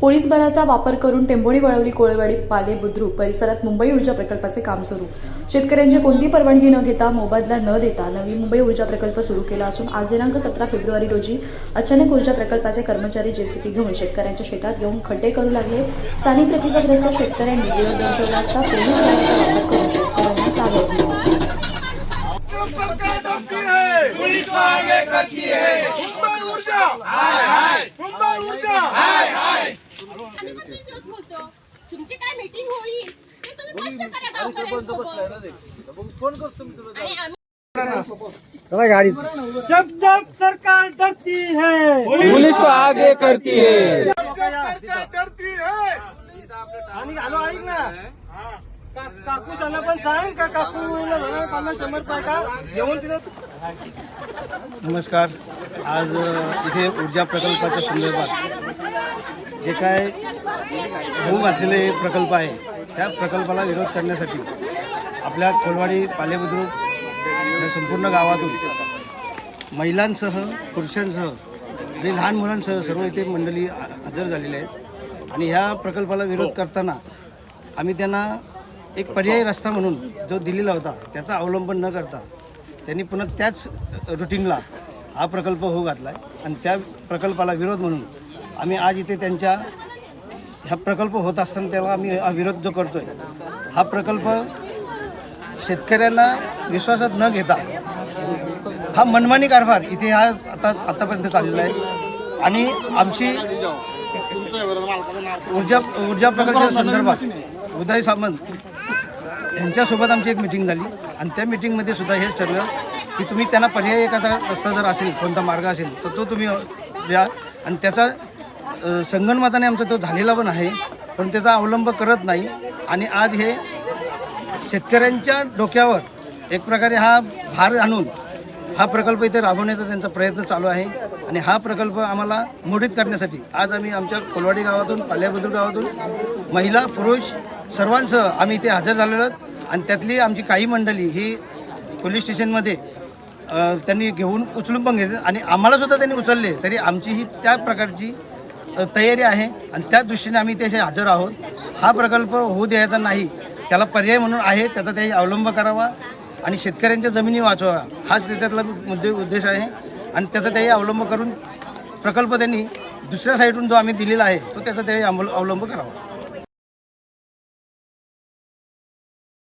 Police बलाचा वापर करून टेंभोणी वळवली कोळेवाडी पाले बुद्रुक परिसरात मुंबई ऊर्जा प्रकल्पाचे काम सुरू. शेतकऱ्यांची कोणती परवानगी न घेता मोबदला न देता नवी मुंबई ऊर्जा प्रकल्प सुरू केला असून आज दिनांक सतरा फेब्रुवारी रोजी अचानक ऊर्जा प्रकल्पाचे कर्मचारी जेसीपी घेऊन शेतकऱ्यांच्या शेतात येऊन खड्डे करू लागले. स्थानिक प्रकल्पग्रस्त शेतकऱ्यांनी विरोध दर्शवला असता पोलीस बलाचा वापर करून शेतकऱ्यांना ताब्यात घेतला. ते आम्ही जब जब सरकार डरती है। पुलिस को आगे करती है। सरकार डरती है आणि आलो ऐक ना. काकू पण सांग का? पन्नास शंभर रुपये का? घेऊन तिथं नमस्कार. आज इथे ऊर्जा प्रकल्पाच्या संदर्भात जे काय होऊ घातलेले प्रकल्प आहे त्या प्रकल्पाला विरोध करण्यासाठी आपल्या कोलवाडी पालेबुद्रुक या संपूर्ण गावातून महिलांसह पुरुषांसह आणि लहान मुलांसह सर्व इथे मंडळी हजर झालेले आहेत. आणि ह्या प्रकल्पाला विरोध करताना आम्ही त्यांना एक पर्यायी रस्ता म्हणून जो दिलेला होता त्याचा अवलंबन न करता त्यांनी पुन्हा त्याच रुटीनला हा प्रकल्प होऊ घातला आहे आणि त्या प्रकल्पाला विरोध म्हणून आम्ही आज इथे त्यांच्या हा प्रकल्प होत असताना त्याला आम्ही हा विरोध जो करतोय हा प्रकल्प शेतकऱ्यांना विश्वासात न घेता हा मनमानी कारभार इथे हा आता आतापर्यंत चाललेला आहे. आणि आमची ऊर्जा ऊर्जा प्रकल्पाच्या संदर्भात उदय सामंत यांच्यासोबत आमची एक मिटिंग झाली. आणि त्या मिटिंगमध्ये सुद्धा हेच ठरलं की तुम्ही त्यांना पर्यायी एखादा रस्ता जर असेल कोणता मार्ग असेल तर तो तुम्ही द्या. आणि त्याचा संगणमताने आमचा तो झालेला पण आहे पण त्याचा अवलंब करत नाही. आणि आज हे शेतकऱ्यांच्या डोक्यावर एक प्रकारे हा भार आणून हा प्रकल्प इथे राबवण्याचा त्यांचा प्रयत्न चालू आहे. आणि हा प्रकल्प आम्हाला मोडीत करण्यासाठी आज आम्ही आमच्या कोलवाडी गावातून पाल्याबद्दूर गावातून महिला पुरुष सर्वांसह आम्ही इथे हजर झालेलो आहोत. आणि त्यातली आमची काही मंडळी ही पोलीस स्टेशनमध्ये त्यांनी घेऊन उचलून पण घेतले. आणि आम्हालासुद्धा त्यांनी उचलले तरी आमची ही त्या प्रकारची तयारी आहे आणि त्या दृष्टीने आम्ही त्याचे हजर आहोत. हा प्रकल्प होऊ द्यायचा नाही त्याला पर्याय म्हणून आहे त्याचा त्याही अवलंब करावा आणि शेतकऱ्यांच्या जमिनी वाचवा हाच त्याच्यातला मुद्दे उद्देश आहे. आणि त्याचा त्याही अवलंब करून प्रकल्प त्यांनी दुसऱ्या साईडून जो आम्ही दिलेला आहे तो त्याचा त्याही अवलंब करावा.